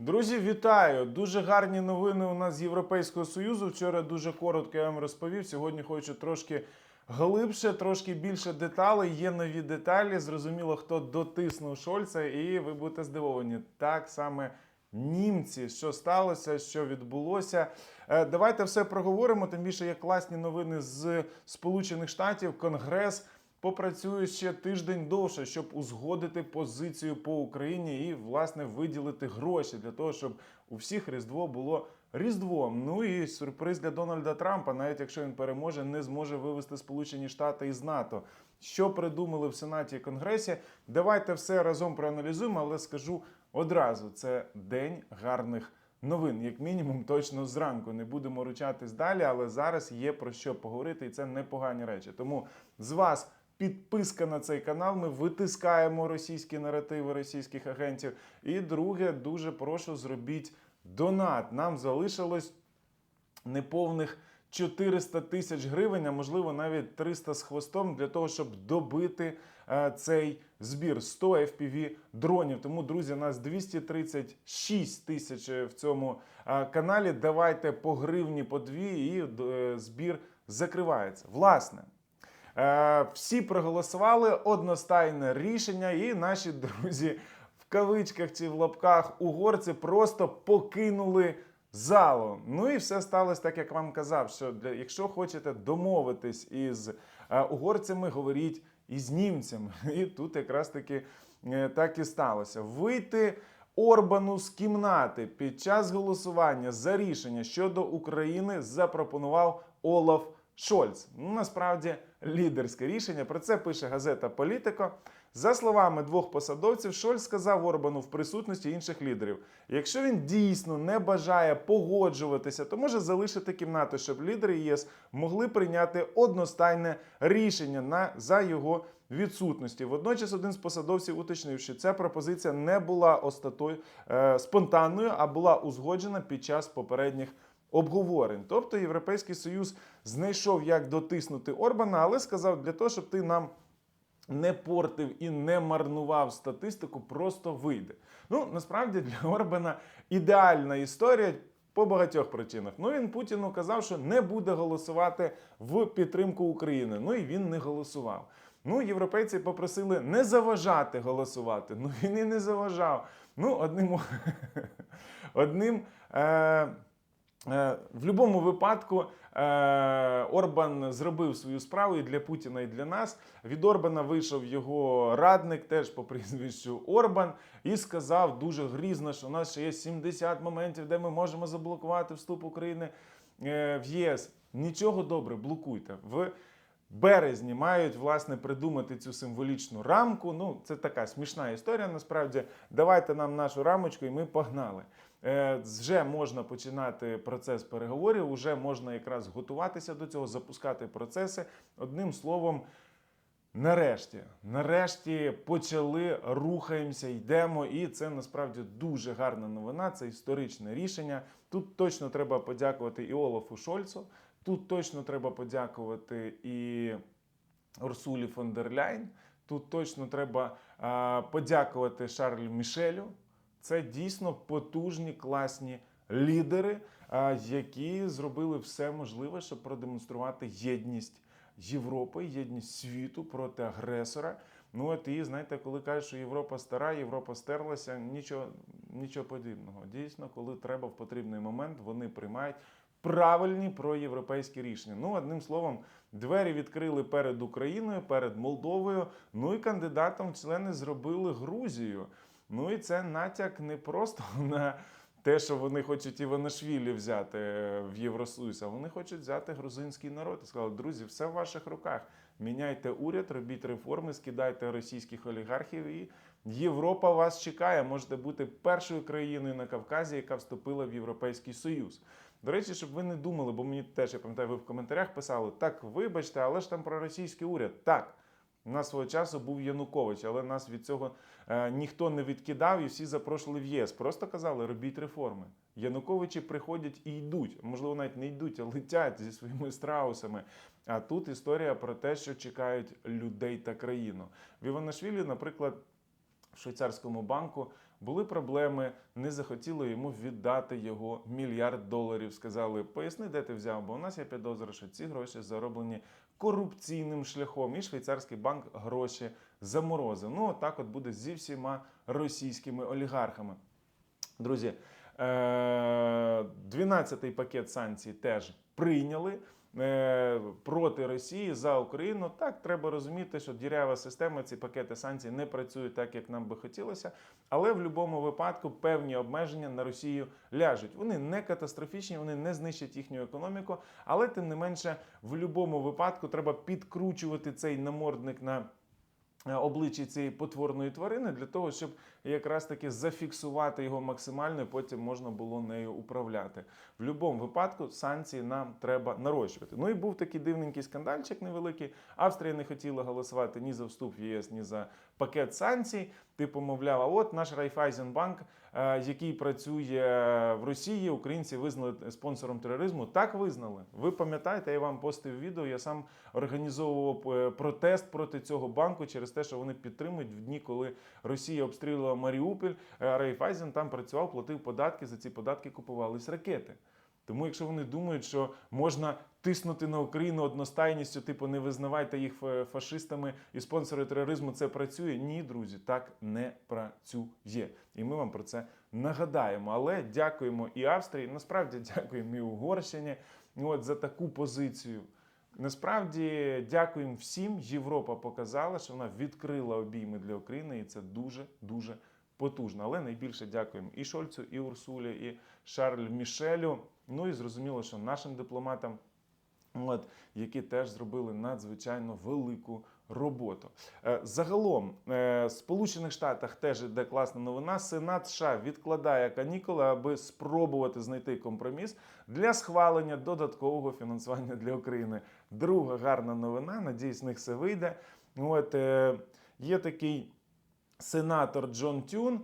Друзі, вітаю! Дуже гарні новини у нас з Європейського Союзу. Вчора дуже коротко я вам розповів. Сьогодні хочу трошки глибше, трошки більше деталей. Є нові деталі. Зрозуміло, хто дотиснув Шольца, і ви будете здивовані. Так саме німці, що сталося, що відбулося. Е, Давайте все проговоримо. Тим більше є класні новини з Сполучених Штатів. Конгрес попрацює ще тиждень довше, щоб узгодити позицію по Україні і власне виділити гроші для того, щоб у всіх Різдво було Різдвом. Ну і сюрприз для Дональда Трампа, навіть якщо він переможе, не зможе вивести Сполучені Штати із НАТО. Що придумали в Сенаті і Конгресі? Давайте все разом проаналізуємо, але скажу одразу: це день гарних. Новин, як мінімум, точно зранку. Не будемо ручатись далі, але зараз є про що поговорити, і це непогані речі. Тому з вас підписка на цей канал. Ми витискаємо російські наративи російських агентів. І друге, дуже прошу зробіть донат. Нам залишилось неповних 400 тисяч гривень, а можливо навіть 300 з хвостом для того, щоб добити е, цей збір 100 FPV дронів. Тому, друзі, нас 236 тисяч в цьому е, каналі. Давайте по гривні по дві, і е, збір закривається. Власне. Е, Всі проголосували одностайне рішення, і наші друзі в кавичках чи в лапках угорці просто покинули залу. Ну і все сталося так, як вам казав. Що для якщо хочете домовитись із е, угорцями, говоріть із німцями. І тут якраз таки е, так і сталося. Вийти. Орбану з кімнати під час голосування за рішення щодо України запропонував Олаф Шольц. Ну, насправді лідерське рішення. Про це пише газета Політико. За словами двох посадовців, Шольц сказав Орбану в присутності інших лідерів: якщо він дійсно не бажає погоджуватися, то може залишити кімнату, щоб лідери ЄС могли прийняти одностайне рішення на за його відсутності. Водночас один з посадовців уточнив, що ця пропозиція не була остатою е, спонтанною, а була узгоджена під час попередніх обговорень. Тобто Європейський Союз знайшов, як дотиснути Орбана, але сказав для того, щоб ти нам. Не портив і не марнував статистику, просто вийде. Ну насправді для Орбана ідеальна історія по багатьох причинах. Ну він Путіну казав, що не буде голосувати в підтримку України. Ну і він не голосував. Ну, європейці попросили не заважати голосувати. Ну він і не заважав. Ну, одним одним. Е- В будь-якому випадку е, Орбан зробив свою справу і для Путіна, і для нас. Від Орбана вийшов його радник, теж по прізвищу Орбан, і сказав дуже грізно, що у нас ще є 70 моментів, де ми можемо заблокувати вступ України е, в ЄС. Нічого добре, блокуйте. В березні мають власне придумати цю символічну рамку. Ну, це така смішна історія. Насправді, давайте нам нашу рамочку, і ми погнали. Е, Вже можна починати процес переговорів, вже можна якраз готуватися до цього, запускати процеси. Одним словом, нарешті, нарешті почали, рухаємося, йдемо. І це насправді дуже гарна новина. Це історичне рішення. Тут точно треба подякувати і Олафу Шольцу. Тут точно треба подякувати і Урсулі фон дер Ляйн. Тут точно треба подякувати Шарлю Мішелю. Це дійсно потужні, класні лідери, які зробили все можливе, щоб продемонструвати єдність Європи, єдність світу проти агресора. Ну от і знаєте, коли кажуть, що Європа стара, Європа стерлася, нічого, нічого подібного. Дійсно, коли треба в потрібний момент, вони приймають правильні проєвропейські рішення. Ну, одним словом, двері відкрили перед Україною, перед Молдовою. Ну і кандидатом члени зробили Грузію. Ну і це натяк не просто на те, що вони хочуть Іванашвілі взяти в Євросоюз, а вони хочуть взяти грузинський народ. І сказали, друзі, все в ваших руках. Міняйте уряд, робіть реформи, скидайте російських олігархів, і Європа вас чекає. Можете бути першою країною на Кавказі, яка вступила в Європейський Союз. До речі, щоб ви не думали, бо мені теж я пам'ятаю, ви в коментарях писали: так, вибачте, але ж там про російський уряд. Так. У нас свого часу був Янукович, але нас від цього е, ніхто не відкидав і всі запрошували в ЄС. Просто казали, робіть реформи. Януковичі приходять і йдуть. Можливо, навіть не йдуть, а летять зі своїми страусами. А тут історія про те, що чекають людей та країну. В Іванашвілі, наприклад, в швейцарському банку були проблеми, не захотіли йому віддати його мільярд доларів. Сказали, поясни, де ти взяв, бо у нас є підозра, що ці гроші зароблені корупційним шляхом, і швейцарський банк гроші заморозив. Ну, отак от буде зі всіма російськими олігархами. Друзі, е, 12-й пакет санкцій теж прийняли. Е, Проти Росії за Україну так треба розуміти, що дірява система, ці пакети санкцій не працюють так, як нам би хотілося. Але в будь-якому випадку певні обмеження на Росію ляжуть. Вони не катастрофічні, вони не знищать їхню економіку, але тим не менше, в будь-якому випадку треба підкручувати цей намордник на обличчі цієї потворної тварини для того, щоб якраз таки зафіксувати його максимально, і потім можна було нею управляти. В будь-якому випадку санкції нам треба нарощувати. Ну і був такий дивненький скандальчик невеликий. Австрія не хотіла голосувати ні за вступ в ЄС, ні за пакет санкцій. Типу, мовляв, а от наш Райфайзенбанк, е, який працює в Росії, українці визнали спонсором тероризму. Так визнали. Ви пам'ятаєте, я вам постив відео. Я сам організовував е, протест проти цього банку через те, що вони підтримують в дні, коли Росія обстрілювала Маріуполь. е, Райфайзен там працював, платив податки. За ці податки купувались ракети. Тому, якщо вони думають, що можна тиснути на Україну одностайністю, типу не визнавайте їх фашистами і спонсори тероризму, це працює. Ні, друзі, так не працює. І ми вам про це нагадаємо. Але дякуємо і Австрії, насправді дякуємо і Угорщині от, за таку позицію. Насправді дякуємо всім. Європа показала, що вона відкрила обійми для України, і це дуже дуже потужно. Але найбільше дякуємо і Шольцу, і Урсулі, і Шарль Мішелю. Ну і зрозуміло, що нашим дипломатам, от, які теж зробили надзвичайно велику роботу. Е, Загалом, е, в Сполучених Штатах теж іде класна новина. Сенат США відкладає канікули, аби спробувати знайти компроміс для схвалення додаткового фінансування для України. Друга гарна новина. Надіюсь, з них все вийде. От е, є такий сенатор Джон Тюн,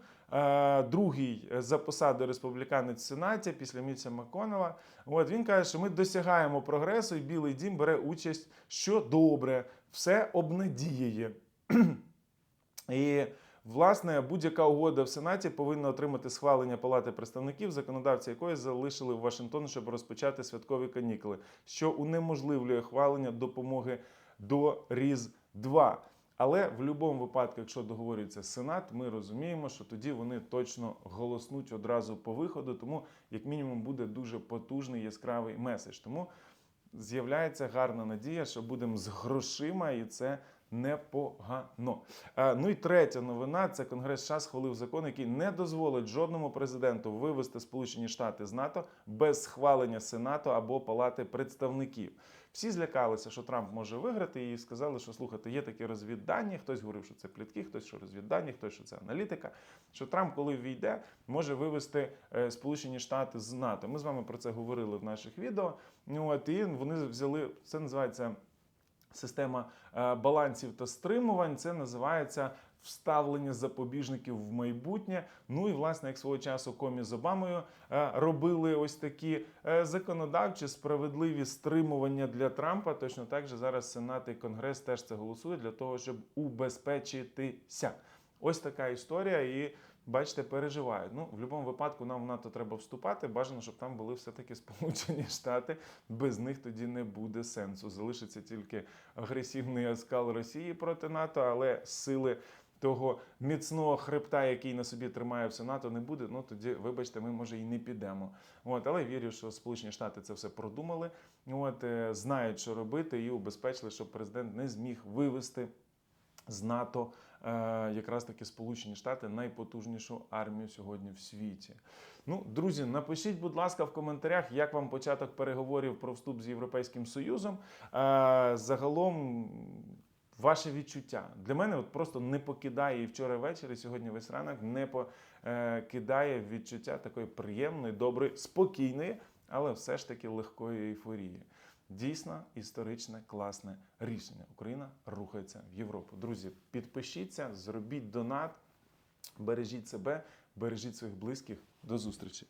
другий за посадою республіканець в Сенаті після Мітча Маконела. От він каже, що ми досягаємо прогресу, і Білий Дім бере участь, що добре, все обнадіює. І власне будь-яка угода в Сенаті повинна отримати схвалення Палати представників, законодавці якої залишили в Вашингтон, щоб розпочати святкові канікули, що унеможливлює хвалення допомоги до Різ-2. Але в будь-якому випадку, якщо договорюється Сенат, ми розуміємо, що тоді вони точно голоснуть одразу по виходу, тому як мінімум буде дуже потужний яскравий меседж. Тому з'являється гарна надія, що будемо з грошима, і це непогано. Е, Ну і третя новина: це Конгрес США схвалив закон, який не дозволить жодному президенту вивести Сполучені Штати з НАТО без схвалення Сенату або Палати представників. Всі злякалися, що Трамп може виграти, і сказали, що слухайте, є такі розвіддані. Хтось говорив, що це плітки, хтось що розвіддані, хтось що це аналітика. Що Трамп, коли війде, може вивести е, Сполучені Штати з НАТО. Ми з вами про це говорили в наших відео. Ну, От і вони взяли це називається система е, балансів та стримувань. Це називається вставлення запобіжників в майбутнє. Ну і власне, як свого часу комі з Обамою е, робили ось такі е, законодавчі справедливі стримування для Трампа. Точно так же зараз Сенат і Конгрес теж це голосують для того, щоб убезпечитися. Ось така історія. І бачите, переживають. Ну, в будь-якому випадку нам в НАТО треба вступати. Бажано, щоб там були все-таки Сполучені Штати. Без них тоді не буде сенсу. Залишиться тільки агресивний оскал Росії проти НАТО, але сили. Того міцного хребта, який на собі тримає все НАТО, не буде. Ну тоді, вибачте, ми може і не підемо. От, але вірю, що Сполучені Штати це все продумали. От е, знають, що робити, і убезпечили, щоб президент не зміг вивести з НАТО е, якраз таки Сполучені Штати найпотужнішу армію сьогодні в світі. Ну, друзі, напишіть, будь ласка, в коментарях, як вам початок переговорів про вступ з Європейським Союзом. Е, загалом. Ваше відчуття для мене от просто не покидає і вчора ввечері, і сьогодні весь ранок не покидає відчуття такої приємної, доброї, спокійної, але все ж таки легкої ейфорії. Дійсно історичне класне рішення. Україна рухається в Європу. Друзі, підпишіться, зробіть донат, бережіть себе, бережіть своїх близьких. До зустрічі.